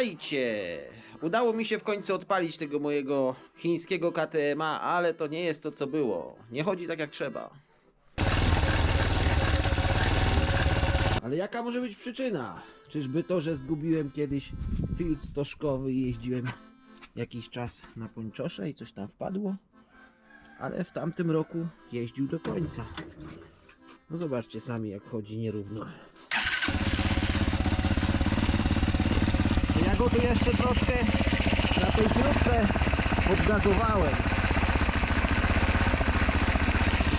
Witajcie! Udało mi się w końcu odpalić tego mojego chińskiego KTM-a, ale to nie jest to co było. Nie chodzi tak jak trzeba. Ale jaka może być przyczyna? Czyżby to, że zgubiłem kiedyś filtr stożkowy i jeździłem jakiś czas na pończosze i coś tam wpadło? Ale w tamtym roku jeździł do końca. No zobaczcie sami jak chodzi nierówno. Go tu jeszcze troszkę na tej śrubce odgazowałem.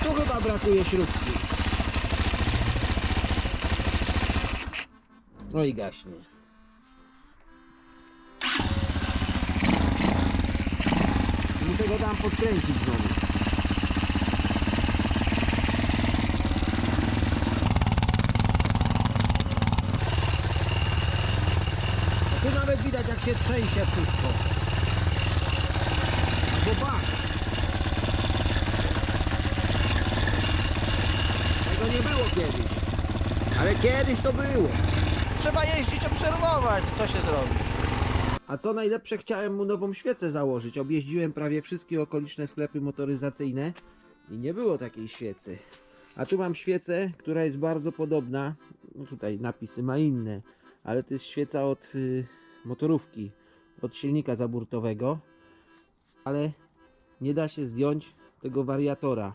Tu chyba brakuje śrubki. No i gaśnie. Muszę go tam podkręcić znowu. Widać jak się trzęsie wszystko. Bo patrz. Tego nie było kiedyś. Ale kiedyś to było. Trzeba jeździć, obserwować, co się zrobi. A co najlepsze, chciałem mu nową świecę założyć. Objeździłem prawie wszystkie okoliczne sklepy motoryzacyjne i nie było takiej świecy. A tu mam świecę, która jest bardzo podobna. No tutaj napisy ma inne, ale to jest świeca od y, motorówki, od silnika zaburtowego. Ale nie da się zdjąć tego wariatora,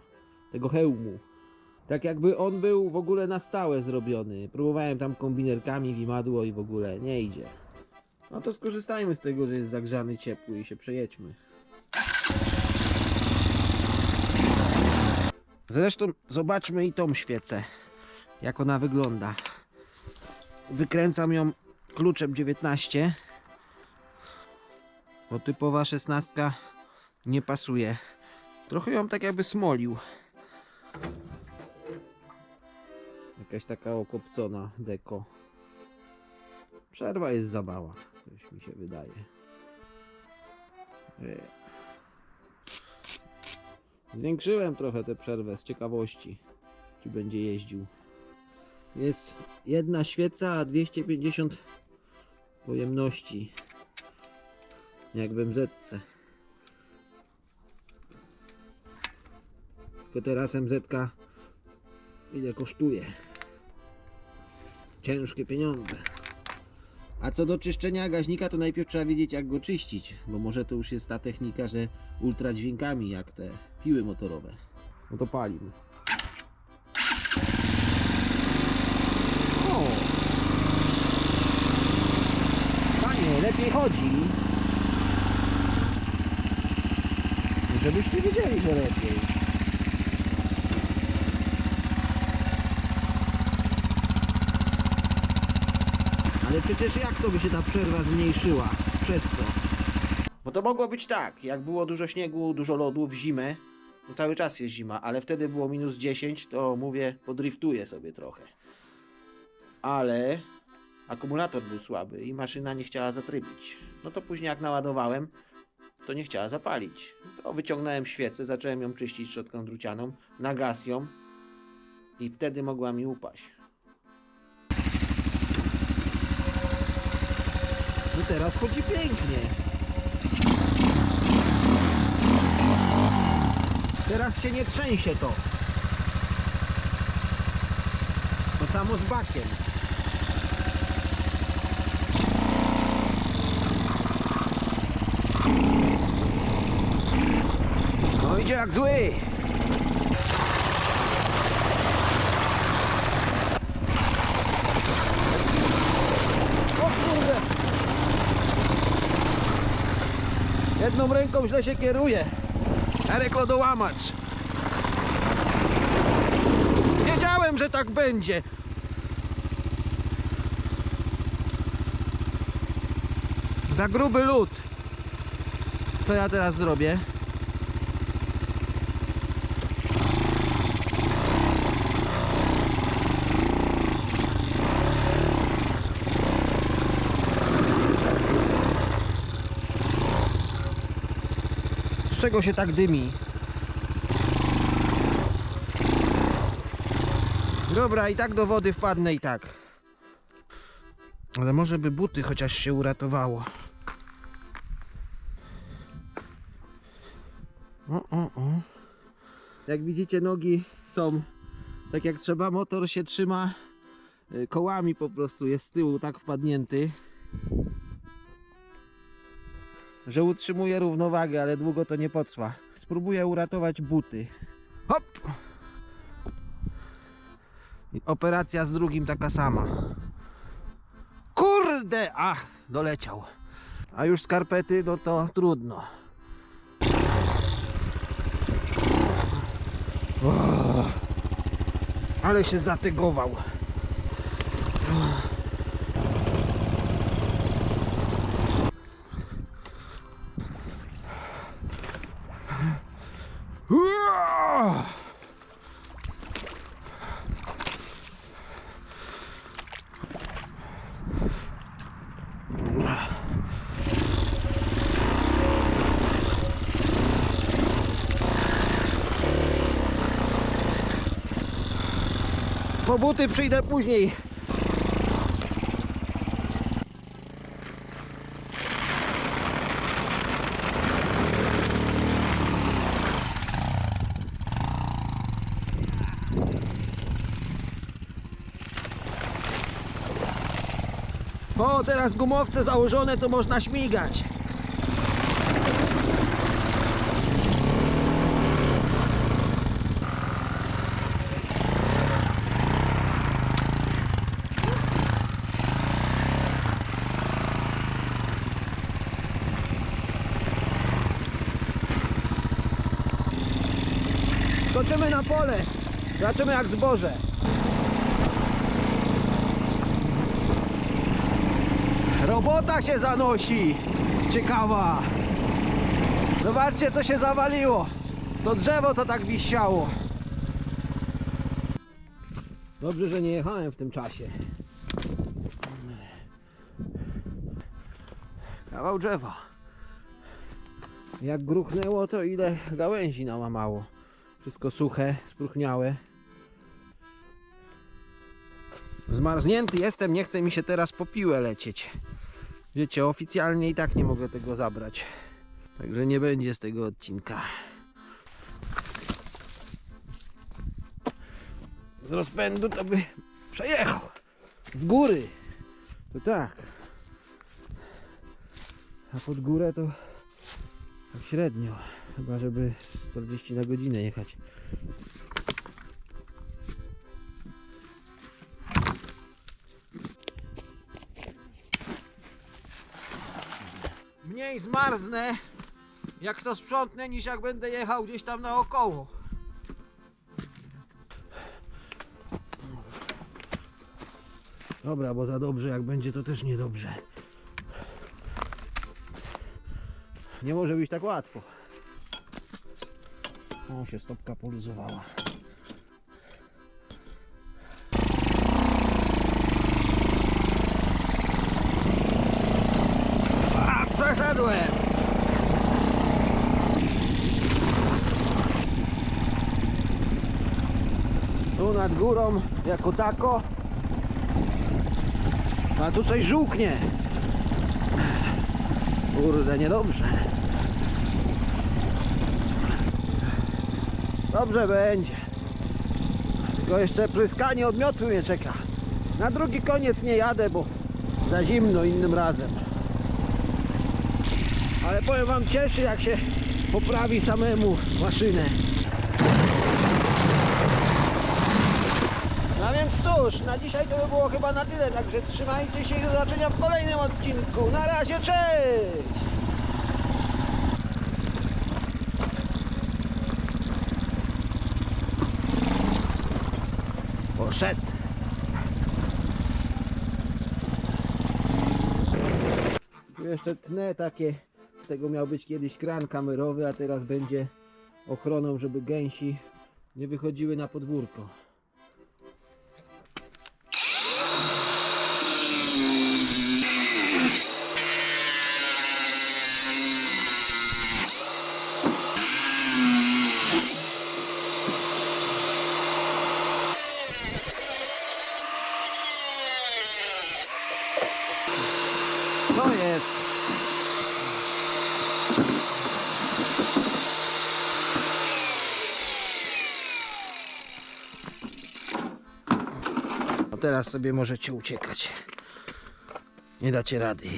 tego hełmu. Tak jakby on był w ogóle na stałe zrobiony. Próbowałem tam kombinerkami, wimadło i w ogóle nie idzie. No to skorzystajmy z tego, że jest zagrzany, ciepły i się przejedźmy. Zresztą zobaczmy i tą świecę, jak ona wygląda. Wykręcam ją kluczem 19, bo typowa 16 nie pasuje. Trochę ją tak jakby smolił. Jakaś taka okopcona deko. Przerwa jest za mała, coś mi się wydaje. E. Zwiększyłem trochę tę przerwę z ciekawości, czy będzie jeździł. Jest jedna świeca, a 250 pojemności. Jak w MZ. Tylko teraz MZ ile kosztuje. Ciężkie pieniądze. A co do czyszczenia gaźnika, to najpierw trzeba wiedzieć jak go czyścić, bo może to już jest ta technika, że ultradźwiękami jak te piły motorowe. No to palimy. O! Panie, lepiej chodzi. Żebyście wiedzieli, że lepiej. Ale przecież jak to by się ta przerwa zmniejszyła? Przez co? Bo to mogło być tak, jak było dużo śniegu, dużo lodu w zimę, no cały czas jest zima, ale wtedy było minus 10, to mówię, podriftuję sobie trochę. Ale akumulator był słaby i maszyna nie chciała zatrybić. No to później jak naładowałem, to nie chciała zapalić. To wyciągnąłem świecę, zacząłem ją czyścić szczotką drucianą, na gaz ją i wtedy mogła mi upaść. No teraz chodzi pięknie. Teraz się nie trzęsie to. To samo z bakiem. Idzie jak zły. Jedną ręką źle się kieruje. Erek lodołamacz. Wiedziałem, że tak będzie. Za gruby lód. Co ja teraz zrobię? Z czego się tak dymi? Dobra, i tak do wody wpadnę i tak. Ale może by buty chociaż się uratowało. O, o, o. Jak widzicie, nogi są tak jak trzeba. Motor się trzyma y, kołami po prostu. Jest z tyłu tak wpadnięty, że utrzymuje równowagę, ale długo to nie potrwa. Spróbuję uratować buty. Hop! I operacja z drugim taka sama. Kurde! Ach, doleciał. A już skarpety, no to trudno. Ale się zatygował. Po buty przyjdę później. O, teraz gumowce założone, to można śmigać. Skoczymy na pole. Zobaczymy jak zboże. Robota się zanosi. Ciekawa. Zobaczcie co się zawaliło. To drzewo co tak wisiało. Dobrze, że nie jechałem w tym czasie. Kawał drzewa. Jak gruchnęło, to ile gałęzi nałamało. Wszystko suche, spróchniałe. Zmarznięty jestem, nie chce mi się teraz po piłę lecieć. Wiecie, oficjalnie i tak nie mogę tego zabrać. Także nie będzie z tego odcinka. Z rozpędu to by przejechał. Z góry. To tak. A pod górę to tak średnio. Chyba żeby 40 na godzinę jechać. Mniej zmarznę jak to sprzątnę niż jak będę jechał gdzieś tam naokoło. Dobra, bo za dobrze jak będzie to też niedobrze. Nie może być tak łatwo. O, się stopka poluzowała. Nad górą, jako tako. A tu coś żółknie. Kurde, niedobrze. Dobrze będzie. Tylko jeszcze pryskanie odmiotu mnie czeka. Na drugi koniec nie jadę, bo za zimno innym razem. Ale powiem wam cieszy jak się poprawi samemu maszynę. No więc cóż, na dzisiaj to by było chyba na tyle, także trzymajcie się i do zobaczenia w kolejnym odcinku. Na razie, cześć! Poszedł. Jeszcze tnę takie, z tego miał być kiedyś kran kamerowy, a teraz będzie ochroną, żeby gęsi nie wychodziły na podwórko. Co jest? No teraz sobie możecie uciekać. Nie dacie rady.